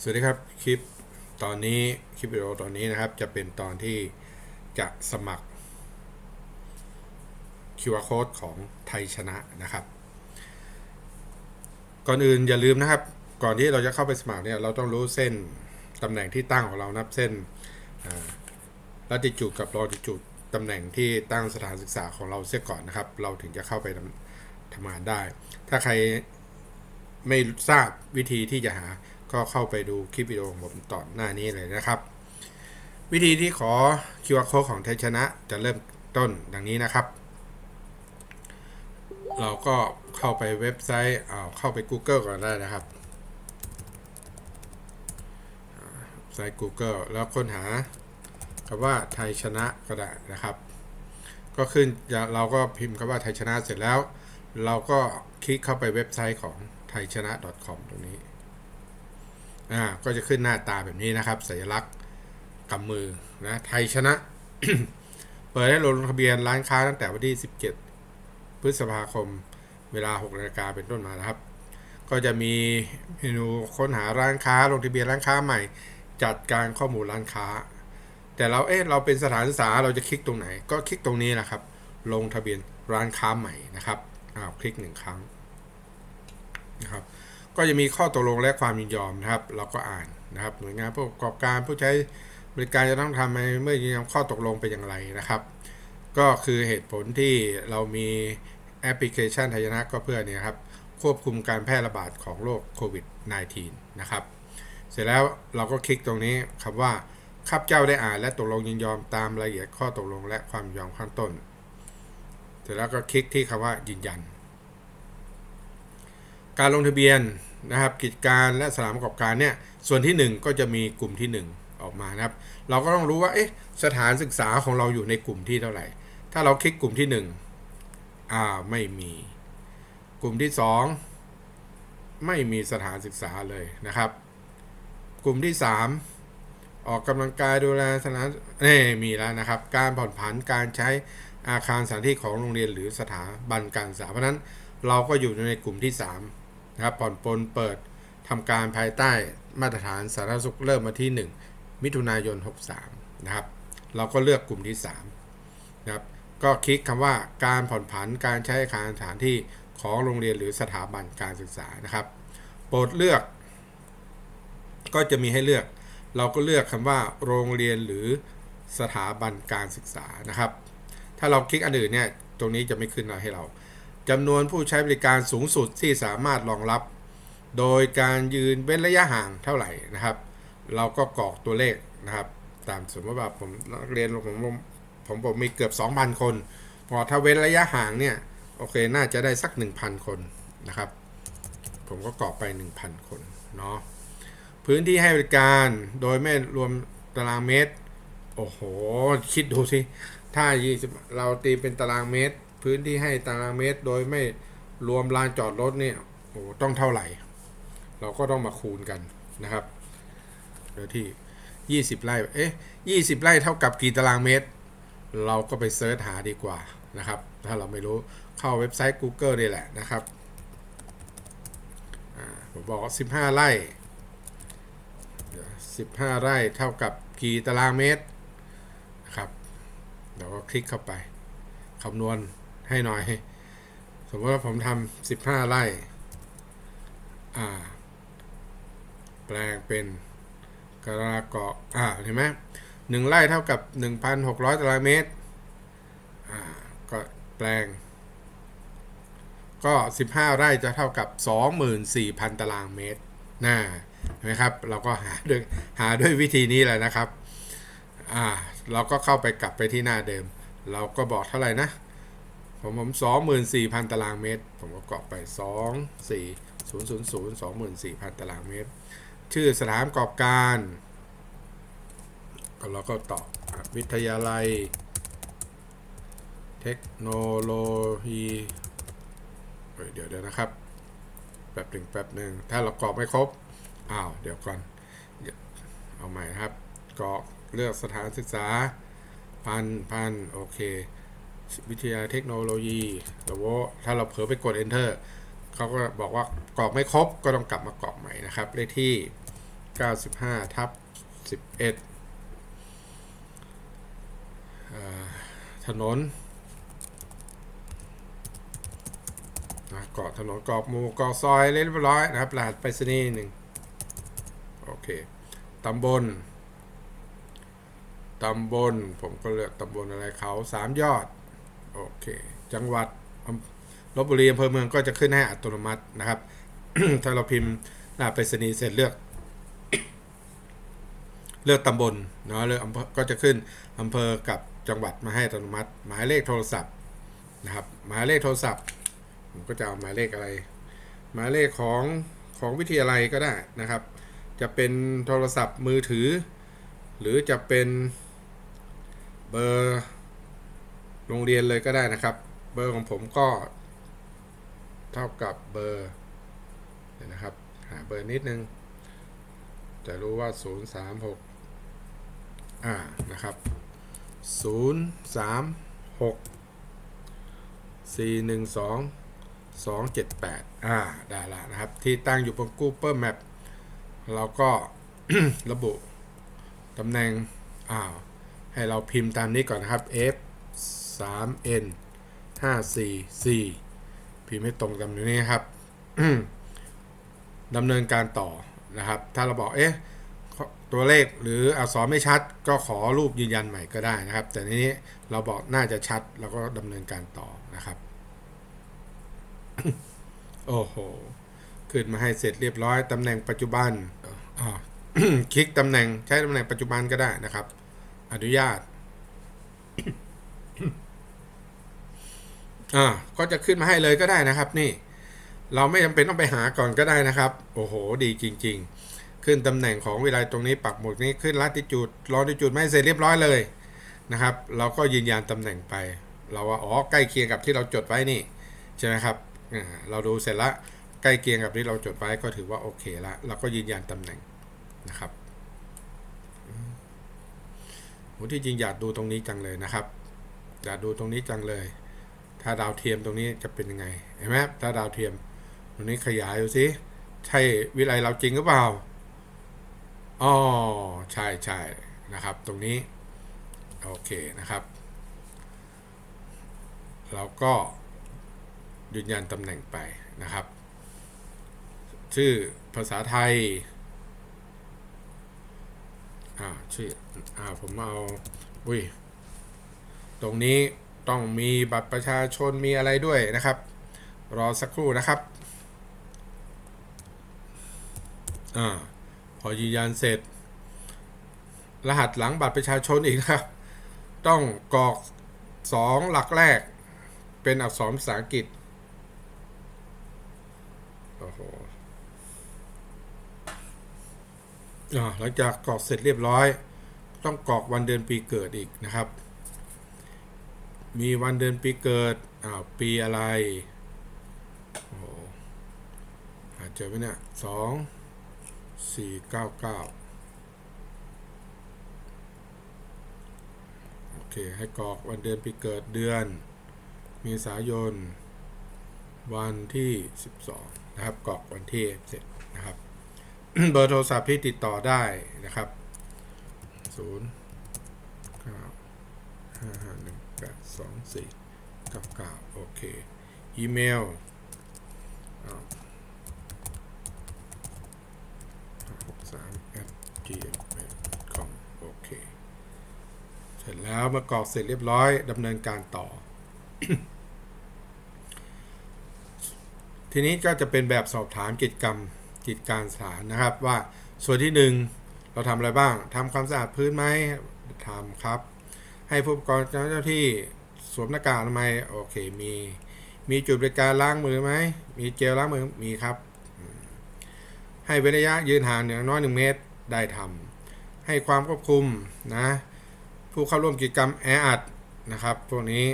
สวัสดีครับคลิปตอนนี้คลิปวิดีโอตอนนี้นะครับ จะเป็นตอนที่จะสมัคร QR code ของไทยชนะนะครับ ก่อนอื่นอย่าลืมนะครับ ก่อนที่เราจะเข้าไปสมัครเนี่ยเราต้องรู้เส้นตำแหน่งที่ตั้งของเรานับเส้นลัติจูดกับลอติจูดตำแหน่งที่ตั้งสถานศึกษาของเราเสียก่อนนะครับ เราถึงจะเข้าไปทำงานได้ ถ้าใครไม่ทราบวิธีที่จะหา ก็เข้าไปดูคลิปวิดีโอของผมตอนหน้านี้เลยนะครับ วิธีที่ขอ QR code ของไทยชนะจะเริ่มต้นดังนี้นะครับ เราก็เข้าไปเว็บไซต์เอาเข้าไป Google ก่อนได้นะครับอ่าไซต์ Google แล้วค้นหาคำว่าไทยชนะก็ได้นะครับ ก็ขึ้นเราก็พิมพ์คำว่าไทยชนะเสร็จแล้ว เราก็คลิกเข้าไปเว็บไซต์ของไทยชนะ .com ตรงนี้ อ่าก็จะขึ้นหน้าตาแบบนี้นะครับ สัญลักษณ์กำมือนะไทยชนะ เปิดให้ลงทะเบียนร้านค้าตั้งแต่วันที่ 17 พฤษภาคมเวลา6นาฬิกาเป็นต้นมานะครับ ก็จะมีเมนูค้นหาร้านค้าลงทะเบียนร้านค้าใหม่ จัดการข้อมูลร้านค้า แต่เราเอ๊ะเราเป็นสถานศึกษาเราจะคลิกตรงไหน ก็คลิกตรงนี้นะครับ ลงทะเบียนร้านค้าใหม่นะครับอ้าวคลิกหนึ่งครั้งนะครับ ก็จะมีข้อตกลงและความยินยอมนะครับ เราก็อ่านนะครับ หน่วยงานผู้ประกอบการผู้ใช้บริการจะต้องทำในเมื่อยินยอมข้อตกลงเป็นอย่างไรนะครับ ก็คือเหตุผลที่เรามีแอปพลิเคชันไทยนะก็เพื่อเนี่ยครับควบคุมการแพร่ระบาดของโรคโควิด -19 นะครับ เสร็จแล้วเราก็คลิกตรงนี้คำว่าข้าพเจ้าได้อ่านและตกลงยินยอมตามรายละเอียดข้อตกลงและความยินยอมข้างต้น เสร็จแล้วก็คลิกที่คำว่ายืนยัน การลงทะเบียนนะครับกิจการและสถานประกอบการเนี่ยส่วนที่ 1 ก็จะมีกลุ่มที่ 1 ออกมานะครับ เราก็ต้องรู้ว่าเอ๊ะสถานศึกษาของเราอยู่ในกลุ่มที่เท่าไหร่ ถ้าเราคลิกกลุ่มที่1อ่าไม่มี กลุ่มที่ 2 ไม่มีสถานศึกษาเลยนะครับ กลุ่มที่ 3 ออกกำลังกายดูแลสถานนี่มีแล้วนะครับ การผ่อนผันการใช้อาคารสถานที่ของโรงเรียนหรือสถาบันการศึกษาเพราะนั้นเราก็อยู่ในกลุ่มที่ 3 นะครับผ่อนปลนเปิดทำการภายใต้มาตรฐานสาธารณสุขเริ่มมาที่ 1 มิถุนายน 63 นะครับ เราก็เลือกกลุ่มที่ 3 นะครับ ก็คลิกคำว่าการผ่อนผันการใช้อาคารสถานที่ของโรงเรียนหรือสถาบันการศึกษานะครับ โปรดเลือก ก็จะมีให้เลือก เราก็เลือกคำว่า โรงเรียนหรือสถาบันการศึกษานะครับ ถ้าเราคลิกอันอื่นเนี่ย ตรงนี้จะไม่ขึ้นมาให้เรา จำนวนผู้ใช้บริการสูงสุดที่สามารถรองรับ โดยการยืนเว้นระยะห่างเท่าไหร่นะครับ เราก็กรอกตัวเลขนะครับ ตามสมมติว่าผมเรียนผมผมผมผมมีเกือบ 2,000 คน พอถ้าเว้นระยะห่างเนี่ย โอเคน่าจะได้สัก 1,000 คนนะครับ ผมก็กรอกไป 1,000 คนเนาะพื้นที่ให้บริการโดยไม่รวมตารางเมตร โอ้โห คิดดูสิ ถ้า 20 เราตีเป็นตารางเมตร พื้นที่ให้ตารางเมตร โดยไม่รวมลานจอดรถเนี่ยโอ้ต้องเท่าไหร่ เราก็ต้องมาคูณกันนะครับโดยที่ 20 ไร่เอ๊ะ20 ไร่เท่ากับกี่ตารางเมตร เราก็ไปเซิร์ชหาดีกว่านะครับ ถ้าเราไม่รู้เข้าเว็บไซต์ Google นี่แหละนะครับผมบอก 15 ไร่ 15 ไร่เท่ากับกี่ตารางเมตรนะครับเราก็คลิกเข้าไปคำนวณ ให้หน่อย สมมติว่าผมทำ15ไร่ อ่า แปลงเป็นกระเกาะอ่าเห็นไหมหนึ่งไร่เท่ากับ1,600ตารางเมตร อ่า ก็แปลง ก็15ไร่จะเท่ากับ24,000ตารางเมตรน่าเห็นไหมครับ เราก็หาด้วยหาด้วยวิธีนี้แหละนะครับ อ่า เราก็เข้าไปกลับไปที่หน้าเดิม เราก็บอกเท่าไหร่นะ ผมผมสองหมื่นสี่พันตารางเมตร ผมก็กรอกไปสองสี่ศูนย์ศูนย์ศูนย์สองหมื่นสี่พันตารางเมตร ชื่อสถานประกอบการก็เราก็ตอบอะวิทยาลัย เทคโนโลยีเดี๋ยวเดี๋ยวนะครับ แป๊บหนึ่งแป๊บหนึ่งถ้าเรากรอกไม่ครบ อ้าว เดี๋ยวก่อนเดี๋ยวเอาใหม่นะครับกรอกเลือกสถานศึกษาพันพันโอเค วิทยาเทคโนโลยีแต่ว่าถ้าเราเผลอไปกด enter เขาก็บอกว่ากรอกไม่ครบก็ต้องกลับมากรอกใหม่นะครับ เลขที่ 95 ทับ 11อ่าถนนอะเกถนนกรอบหมู่เกาะซอยเรียบร้อยนะครับรหัสไปรษณีย์หนึ่งโอเคตำบลตำบล ผมก็เลือกตำบลอะไรเขาสามยอด โอเค จังหวัดลบบุรีอำเภอเมืองก็จะขึ้นให้อัตโนมัตินะครับ ถ้าเราพิมพ์รหัสไปรษณีย์เสร็จเลือก เลือกตำบลเนาะเลือกอำเภอก็จะขึ้นอำเภอกับจังหวัดมาให้อัตโนมัติ หมายเลขโทรศัพท์นะครับ หมายเลขโทรศัพท์ ผมก็จะเอาหมายเลขอะไร หมายเลขของของวิทยาลัยก็ได้นะครับ จะเป็นโทรศัพท์มือถือ หรือจะเป็นเบอร์ โรงเรียนเลยก็ได้นะครับ เบอร์ของผมก็ เท่ากับเบอร์เดี๋ยวนะครับ หาเบอร์นิดนึง จะรู้ว่า 036 อ่านะครับ 036 412 278 อ่า ได้ละนะครับ ที่ตั้งอยู่บน Google Map เราก็ระบุตำแหน่งอ้าให้เราพิมพ์ตามนี้ก่อนนะครับ F 3 N 5 4 C พิมพ์ให้ตรงตามนี้ครับดำเนินการต่อนะครับ ถ้าเราบอกเอ๊ะตัวเลขหรืออักษรไม่ชัด ก็ขอรูปยืนยันใหม่ก็ได้นะครับ แต่นี้เราบอกน่าจะชัดเราก็ดำเนินการต่อนะครับโอ้โห ขึ้นมาให้เสร็จเรียบร้อยตำแหน่งปัจจุบันคลิกตำแหน่งใช้ตำแหน่งปัจจุบันก็ได้นะครับ อนุญาต อ่าก็จะขึ้นมาให้เลยก็ได้นะครับ นี่ เราไม่จำเป็นต้องไปหาก่อนก็ได้นะครับ โอ้โห ดีจริง ๆ ขึ้นตำแหน่งของเวิไลตรงนี้ปักหมุดนี้ขึ้นลัติจูดลอติจูดไม่เสร็จเรียบร้อยเลยนะครับ เราก็ยืนยันตำแหน่งไป เราว่าอ๋อใกล้เคียงกับที่เราจดไว้นี่ใช่ไหมครับเราดูเสร็จละใกล้เคียงกับที่เราจดไว้ก็ถือว่าโอเคละเราก็ยืนยันตำแหน่งนะครับโหที่จริงอยากดูตรงนี้จังเลยนะครับ อยากดูตรงนี้จังเลย ถ้าดาวเทียมตรงนี้จะเป็นยังไงเห็นไหมถ้าดาวเทียม ตรงนี้ขยายดูสิใช่วิไลเราจริงหรือเปล่าอ๋อใช่ใช่นะครับ ตรงนี้โอเคนะครับเราก็ยืนยันตำแหน่งไปนะครับ ชื่อภาษาไทยอ่าชื่ออ่าผมเอาอุ้ยตรงนี้ ต้องมีบัตรประชาชนมีอะไรด้วยนะครับ รอสักครู่นะครับอพอยืนยันเสร็จ รหัสหลังบัตรประชาชนอีกนะครับ ต้องกรอกสองหลักแรก เป็นอักษรภาษาอังกฤษโอ้โหหลังจากกรอกเสร็จเรียบร้อย ต้องกรอกวันเดือนปีเกิดอีกนะครับ มีวันเดือนปีเกิดอ้าวปีอะไรโอ้หาเจอไหมเนี่ยสองสี่เก้าเก้าโอเค ให้กรอกวันเดือนปีเกิดเดือน มีสายน วันที่ 12 นะครับกรอกวันที่เสร็จนะครับเบอร์โทรศัพท์ที่ติดต่อได้นะครับ 0 9 5 5 1 กับสองสี่ก้าเก้าโอเค อีเมลหกสาม at gmail.com โอเค เสร็จแล้วมากรอกเสร็จเรียบร้อยดำเนินการต่อ ทีนี้ก็จะเป็นแบบสอบถามกิจกรรมกิจการสถานนะครับว่าส่วนที่หนึ่งเราทำอะไรบ้างทำความสะอาดพื้นไหมทำครับ ให้ผู้ประกอบการเจ้าหน้าที่สวมหน้ากากอนามัยโอเคมีมีจุดบริการล้างมือไหมมีเจลล้างมือมีครับ ให้เว้นระยะยืนห่างอย่างน้อยหนึ่งเมตรได้ทำให้ความควบคุมนะผู้เข้าร่วมกิจกรรมแออัดนะครับพวกนี้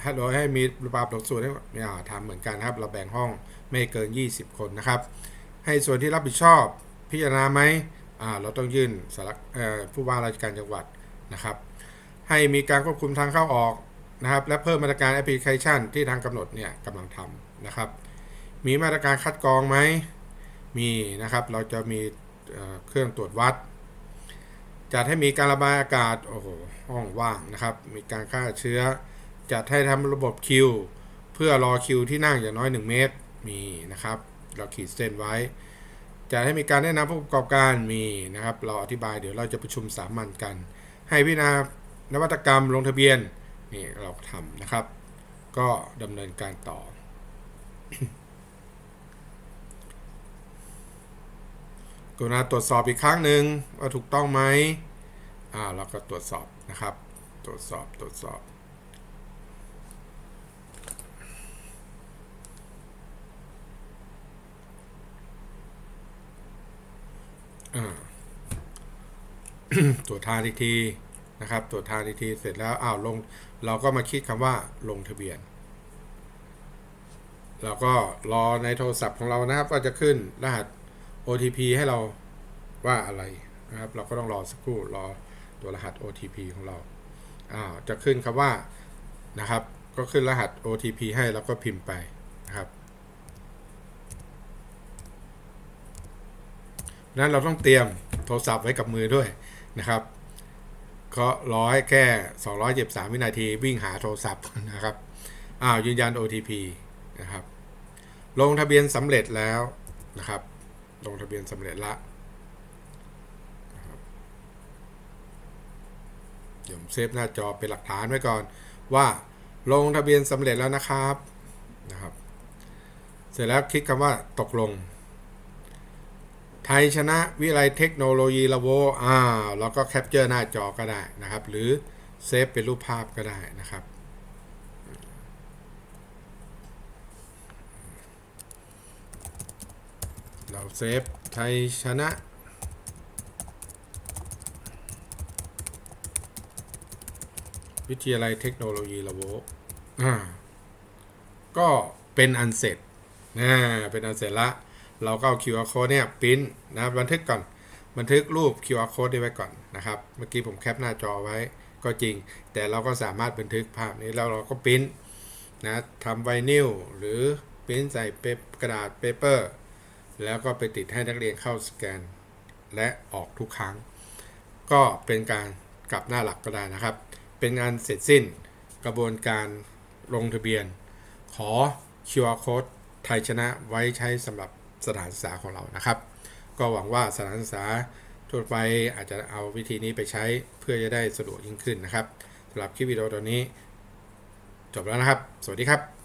ให้โดยให้มีระบาบหลักสูตรให้เนี่ยทำเหมือนกันครับ เราแบ่งห้องไม่เกิน 20 คนนะครับ ให้ส่วนที่รับผิดชอบพิจารณาไหมอ่าเราต้องยื่นสารผู้ว่าราชการจังหวัดนะครับ ให้มีการควบคุมทางเข้าออกนะครับ และเพิ่มมาตรการแอปพลิเคชันที่ทางกำหนดเนี่ยกำลังทำนะครับ มีมาตรการคัดกรองไหมมีนะครับ เราจะมีเอ่อเครื่องตรวจวัด จัดให้มีการระบายอากาศโอ้โหห้องว่างนะครับ มีการฆ่าเชื้อ จัดให้ทำระบบคิว เพื่อรอคิวที่นั่งอย่างน้อย 1 เมตรมีนะครับ เราขีดเส้นไว้จะให้มีการแนะนำผู้ประกอบการมีนะครับ เราอธิบายเดี๋ยวเราจะประชุมสามัญกัน ให้พิจารณา นวัตกรรมลงทะเบียนนี่เราทำนะครับ ก็ดำเนินการต่อ กรุณาตรวจสอบอีกครั้งหนึ่งว่าถูกต้องไหมอ่าเราก็ตรวจสอบนะครับ ตรวจสอบตรวจสอบตรวทานอีกที นะครับ ตรวจทานอีกทีเสร็จแล้วอ้าวลง เราก็มาคิดคำว่าลงทะเบียน เราก็รอในโทรศัพท์ของเรานะครับว่าจะขึ้นรหัส OTP ให้เราว่าอะไรนะครับ เราก็ต้องรอสักครู่รอตัวรหัส OTP ของเราอ้าวจะขึ้นคำว่านะครับ ก็ขึ้นรหัส OTP ให้แล้วก็พิมพ์ไปนะครับนั้นเราต้องเตรียมโทรศัพท์ไว้กับมือด้วยนะครับ ก็ร้อให้แค่273 วินาที วิ่งหาโทรศัพท์นะครับอ้าวยืนยัน OTP นะครับ ลงทะเบียนสำเร็จแล้วนะครับ ลงทะเบียนสำเร็จละเดี๋ยวเซฟหน้าจอเป็นหลักฐานไว้ก่อน ว่าลงทะเบียนสำเร็จแล้วนะครับนะครับ เสร็จแล้วคลิกคำว่าตกลง ไทยชนะวิไลเทคโนโลยีละโวอ่าแล้วก็แคปเจอร์หน้าจอก็ได้นะครับ หรือเซฟเป็นรูปภาพก็ได้นะครับ เราเซฟไทยชนะวิทยาลัยเทคโนโลยีละโวอ่า ก็เป็นอันเสร็จนะเป็นอันเสร็จละ เราก็เอา QR code เนี่ยปริ้นนะครับบันทึกก่อน บันทึกรูป QR code นี้ไว้ก่อนนะครับ เมื่อกี้ผมแคปหน้าจอไว้ก็จริง แต่เราก็สามารถบันทึกภาพนี้แล้วเราก็ปริ้นนะทำไวนิลหรือปริ้นใส่เปกระดาษเปเปอร์ แล้วก็ไปติดให้นักเรียนเข้าสแกน และออกทุกครั้ง ก็เป็นการกลับหน้าหลักก็ได้นะครับ เป็นงานเสร็จสิ้นกระบวนการลงทะเบียน ขอ QR code ไทยชนะไว้ใช้สำหรับ สถานศึกษาของเรานะครับ ก็หวังว่าสถานศึกษาทั่วไปอาจจะเอาวิธีนี้ไปใช้เพื่อจะได้สะดวกยิ่งขึ้นนะครับสำหรับคลิปวิดีโอตอนนี้ จบแล้วนะครับ สวัสดีครับ